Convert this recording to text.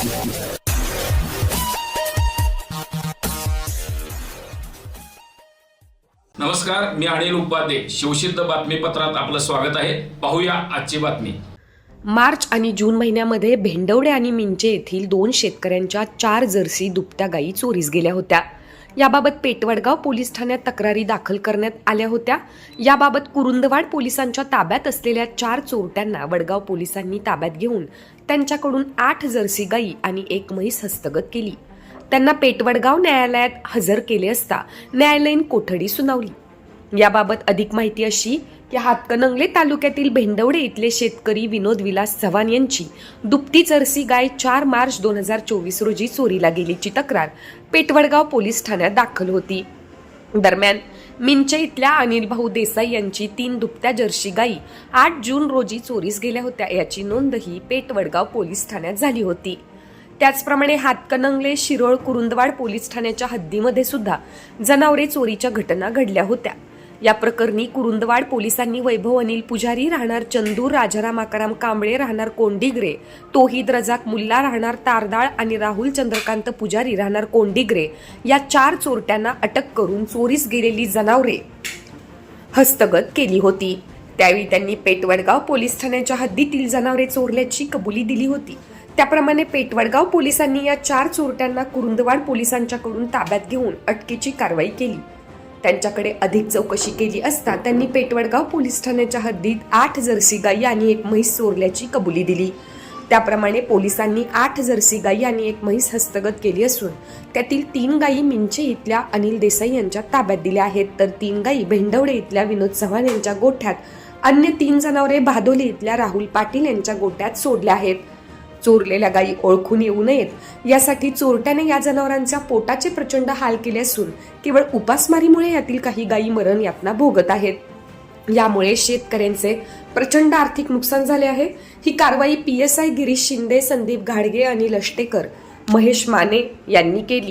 नमस्कार मी अनिल उपाध्ये. शिवसिद्ध बातमीपत्रात आपलं स्वागत आहे. पाहूया आजची बातमी. मार्च आणि जून महिन्यामध्ये भेंडवडे आणि मिंचे येथील दोन शेतकऱ्यांच्या चार जर्सी दुभत्या गायी चोरीस गेल्या होत्या. याबाबत पेटवडगाव पोलीस ठाण्यात तक्रारी दाखल करण्यात आल्या होत्या. याबाबत कुरुंदवाड पोलिसांच्या ताब्यात असलेल्या चार चोरट्यांना वडगाव पोलिसांनी ताब्यात घेऊन त्यांच्याकडून आठ जर्सी गायी आणि एक म्हैस हस्तगत केली. त्यांना पेटवडगाव न्यायालयात हजर केले असता न्यायालयीन कोठडी सुनावली. याबाबत अधिक माहिती अशी की हातकणंगले तालुक्यातील भेंडवडे इथले शेतकरी विनोद विलास चव्हाण यांची दुपटी जर्सी गाय चार मार्च दोन हजार चोवीस रोजी चोरीला गेल्याची तक्रार पेटवडगाव पोलीस ठाण्यात दाखल होती. दरम्यान मिंचे इथल्या अनिल भाऊ देसाई यांची तीन दुपत्या जर्सी गायी आठ जून रोजी चोरीस गेल्या होत्या याची नोंदही पेटवडगाव पोलीस ठाण्यात झाली होती. त्याचप्रमाणे हातकणंगले शिरोळ कुरुंदवाड पोलीस ठाण्याच्या हद्दीमध्ये सुद्धा जनावरे चोरीच्या घटना घडल्या होत्या. या प्रकरणी कुरुंदवाड पोलिसांनी वैभव अनिल पुजारी राहणार चंदूर राजाराम आकाराम कांबळे राहणार कोंडिग्रे तोहिद रजाक मुल्ला राहणार तारदाळ आणि राहुल चंद्रकांत पुजारी राहणार कोंडिग्रे. या चार चोरट्यांना अटक करून चोरीस गेलेली जनावरे हस्तगत केली होती. त्यावेळी त्यांनी पेटवडगाव पोलीस ठाण्याच्या हद्दीतील जनावरे चोरल्याची कबुली दिली होती. त्याप्रमाणे पेटवडगाव पोलिसांनी या चार चोरट्यांना कुरुंदवाड पोलिसांच्याकडून ताब्यात घेऊन अटकेची कारवाई केली. त्यांच्याकडे अधिक चौकशी केली असता त्यांनी पेटवडगाव पोलीस ठाण्याच्या हद्दीत आठ जर्सी गायी आणि एक म्हैस चोरल्याची कबुली दिली. त्याप्रमाणे पोलिसांनी आठ जर्सी गायी आणि एक म्हैस हस्तगत केली असून त्यातील तीन गायी मिंचे इथल्या अनिल देसाई यांच्या ताब्यात दिल्या आहेत. तर तीन गायी भेंडवडे इथल्या विनोद चव्हाण यांच्या गोठ्यात अन्य तीन जनावरे भादोली इथल्या राहुल पाटील यांच्या गोट्यात सोडल्या आहेत. चोरलेल्या गायी ओळखून येऊ नयेत. यासाठी चोरट्याने या जनावरांच्या पोटाचे प्रचंड हाल केले असून केवळ उपासमारीमुळे यातील काही गायी मरण यातना भोगत आहेत. यामुळे शेतकऱ्यांचे प्रचंड आर्थिक नुकसान झाले आहे. ही कारवाई P S I Girish Shinde Sandeep घाडगे अनिल अष्टेकर महेश माने यांनी केली.